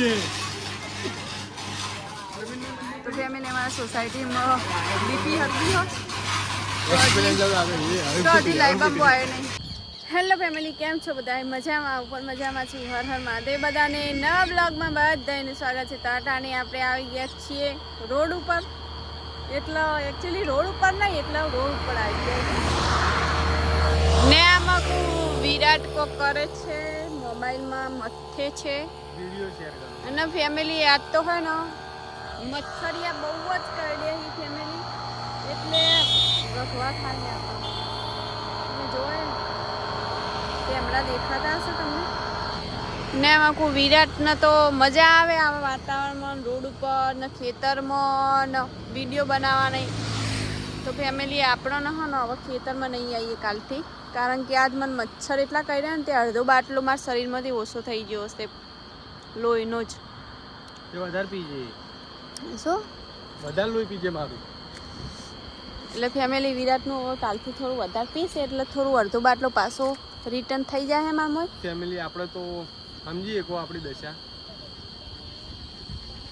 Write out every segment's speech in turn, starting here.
તો ફેમિલી અમારા સોસાયટીમાં બીપી હતી તો હજી લાઈવ બમ્બો આવ્યો નહીં. હેલો ફેમિલી કેમ છો બધા મજામાં, ઉપર મજામાં છું, હર હર મહાદેવ. બધાને નવા બ્લોગમાં બધાને સ્વાગત છે. તાટાને આપણે આવી ગયા છીએ રોડ ઉપર. એટલો એકચ્યુઅલી રોડ ઉપર નહીં, એટલો રોડ ઉપર આવી ગયા ને આમાં વિરાટ કોક કરે છે, મોબાઈલમાં મથે છે. અને ફેમિલી યાદ તો હોય ને, મચ્છરિયા બહુ જ કરડે હી ફેમિલી એટલે રખવા ખાલી આપણે. તમે જોવે હમણાં દેખાતા હશે તમને? ને કોઈ વિરાટને તો મજા આવે આવા વાતાવરણમાં, રોડ ઉપર ને ખેતરમાં ને વીડિયો બનાવવાની. તો ફેમિલી આપણો ન હો ને, હવે ખેતરમાં નહીં આવીએ કાલથી. કારણ કે આજ મને મચ્છર એટલા કર્યા ને, તે અડધો બાટલો મારા શરીરમાંથી ઓછો થઈ ગયો હશે. લોહીનો જ. તે વધારે પીજે શું? વધારે લોહી પીજે મારું. એટલે ફેમિલી વિરાટનું કાલથી થોડું વધારે પીશે એટલે થોડું અડધો બાટલો પાછો રિટર્ન થઈ જાય મામો ફેમિલી આપણે તો સમજીએ કો આપણી દશા.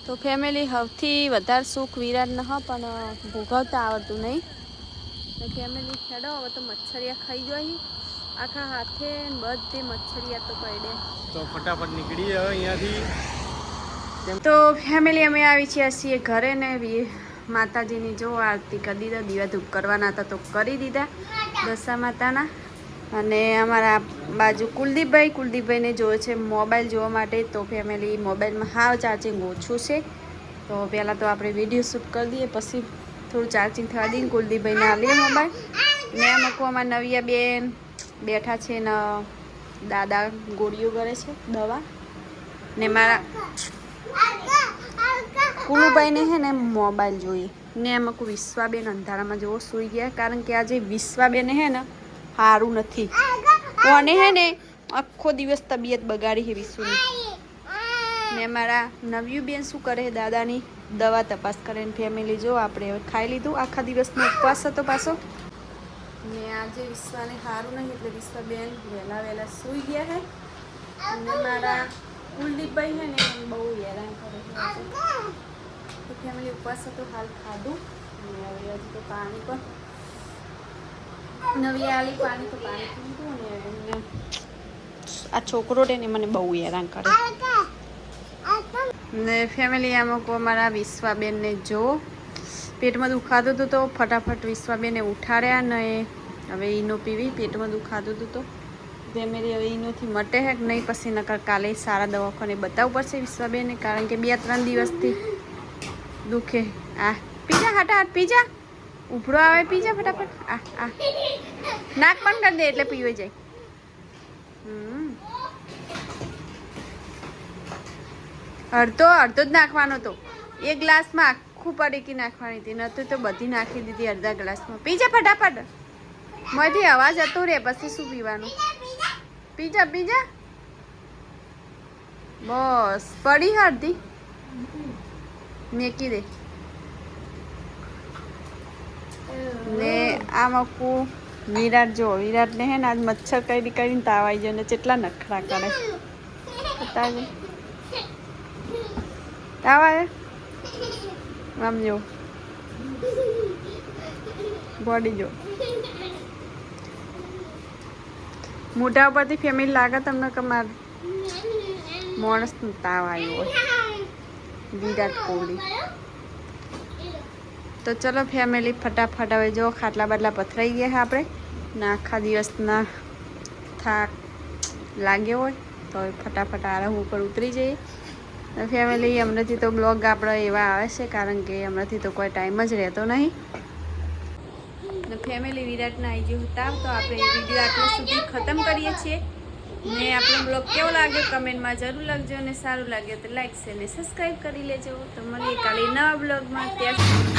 તો ફેમિલી હવથી વધારે સુખ વિરાટ હ પણ ભોગવતા આવડતું નહીં. તો ફેમિલી ખેડો હવે તો મચ્છરિયા ખાઈ જોઈ આખા હાથે બધી બધે મચ્છરિયા તો પડે. તો ફટાફટ નીકળી હવે અહીંયાથી. તો ફેમિલી અમે આવી છીએ છીએ ઘરે ને માતાજીની જો આરતી કરી દીધા દીવા ધૂપ કરવાના હતા તો કરી દીધા દશા માતાના. અને અમારા બાજુ કુલદીપભાઈ કુલદીપભાઈને જોવે છે મોબાઈલ જોવા માટે તો ફેમિલી મોબાઈલમાં હાવ ચાર્જિંગ ઓછું છે. તો પહેલાં તો આપણે વીડિયો શૂટ કરી દઈએ પછી થોડું ચાર્જિંગ થવા દઈએ કુલદીપભાઈને આલીએ મોબાઈલ. મેં મૂકવામાં નવિયા બેન બેઠા છે ને દાદા ગોળીઓ કરે છે દવા. ને મારા કુલુભાઈને છે ને મોબાઈલ જોઈએ. ને એમાં કોઈ વિશ્વાબેન અંધારામાં જેવો સૂઈ ગયા કારણ કે આજે વિશ્વાબેન છે ને સારું નથી. કોને હે ને આખો દિવસ તબિયત બગાડી છે વિશ્વની ને મારા નવ્યું બેન શું કરે દાદાની? દવા તપાસ કરે ફેમિલી જો, આપણે ખાઈ લીધું આખા દિવસનો ઉપવાસ હતો પાછો. ને આજે વિશ્વાને સારું નહીં એટલે વિશ્વાબેન વહેલા વહેલા સૂઈ ગયા હે. અને મારા કુલદીપભાઈ છે ને એમ બહુ હેરાન કરે છે. ફેમિલી ઉપવાસ હતો, હાલ ખાધું. અને હવે હજી તો પાણી પણ નવી આલી પાણી તો પાણી પીધું ને એમને આ છોકરો ને મને બહુ હેરાન કરે ને ફેમિલી અમુક અમારા વિશ્વાબેનને જો. પેટમાં દુખાતું હતું તો ફટાફટ વિશ્વાબેને ઉઠાડ્યા ને હવે ઈનો પીવી, પેટમાં દુખાતું હતું તો. ફેમિલી હવે ઈનોથી મટે હે નહીં, પછી નકર કાલે સારા દવાખાને બતાવવું પડશે વિશ્વાબેને, કારણ કે બે ત્રણ દિવસથી દુખે. આ, પીજા હાટા હાટ પીજા. ઉભરો આવે પીજા ફટાફટ. આ આ. નાક પણ કરી દે એટલે પીવે જાય. હમ. અડધો અડધો જ નાખવાનો તો એક ગ્લાસમાં આખું પડીકી નાખવાની હતી. નતું તો બધી નાખી દીધી અડધા ગ્લાસમાં. પીજા ફટાફટ. માંથી અવાજ હતો રે પછી શું પીવાનું? Pizza pizza. બસ, પડી હળદી મેકી દે. ને આ મકું વિરાટ, જો વિરાટ ને હે ને આજ મચ્છર કરી કરીને તાવ આવી જાય ને કેટલા નખરા કરે. તાવ આવે આમ જો. બોડી જો. મોઢા ઉપરથી ફેમિલી લાગે તમને કે માર માણસનો તાવ આવ્યો હોય. વિરાટ કોહલી. તો ચલો ફેમિલી ફટાફટ હવે જો ખાટલા બાટલા પથરાઈ ગયા છે આપણે. ના આખા દિવસના થાક લાગ્યો હોય, તો ફટાફટ આરામ ઉપર ઉતરી જઈએ. ફેમિલી હમણાંથી તો બ્લોગ આપણે એવા આવે છે, કારણ કે હમણાંથી તો કોઈ ટાઈમ જ રહેતો નહીં. ને ફેમિલી વિરાટના આવી ગયું હતા. તો આપણે વીડિયો આટલા સુધી ખતમ કરીએ છીએ. ને આપણો બ્લોગ કેવો લાગ્યો કમેન્ટમાં જરૂર લખજો અને સારું લાગ્યો તો લાઈક છે ને સબસ્ક્રાઈબ કરી લેજો. તો મળીએ કાલે નવા બ્લોગમાં. ત્યાં સુધી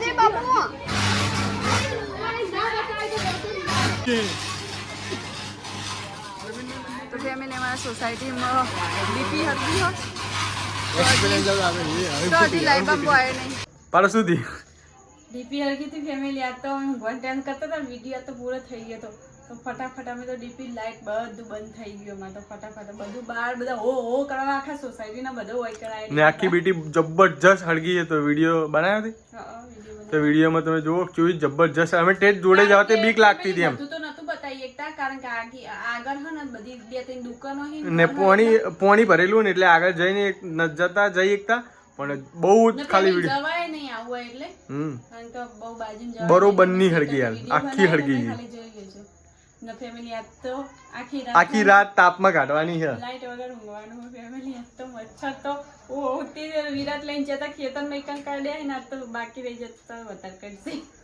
બે બાપુ. તો અમારા સોસાયટીમાં બીપી હતી હો. તો હજી લાઈવ આવ્યો નહીં. પાડો સુધી બીપી હતી ફેમિલી આ તો હું કરતા હતા વીડિયો તો પૂરો થઈ ગયો તો. તો ફટાફટ અમે તો ડીપી લાઈટ બધું બંધ થઈ ગયું અમારે તો ફટાફટ બધું બહાર બધા ઓ ઓ કરવા આખા સોસાયટીના બધો હોય કરાય ને આખી બીટી જબરજસ્ત હળગી છે. તો વીડિયો બનાવ્યો હતી તો વિડીયોમાં તમે જુઓ કેવી જબરજસ્ત અમે ટેટ જોડે જાવ તે બીક લાગતી હતી એમ. તો નતું બતાવી એકતા કારણ કે આગી આગળ હે ને બધી બે ત્રણ દુકાનો હી ને પોણી પોણી ભરેલું ને એટલે આગળ જઈને ન જતા જઈ એકતા પણ બહુ જ ખાલી વીડિયો જવાય નહીં આવું એટલે. હમ. કારણ કે બહુ બાજુ બરોબરની હળગી યાર. આખી હળગી ગઈ. ખાલી જોઈ લેજો ને ફેમિલી આજ તો આખી રાત આખી રાત તાપમાં કાઢવાની છે લાઈટ વગર ઊંઘવાનું ફેમિલી આજ તો મચ્છર તો ઓ વિરાટ લઈને જતા ખેતરમાં એક કાઢ્યા ને આજ તો બાકી રહી જતા વધારે કરશે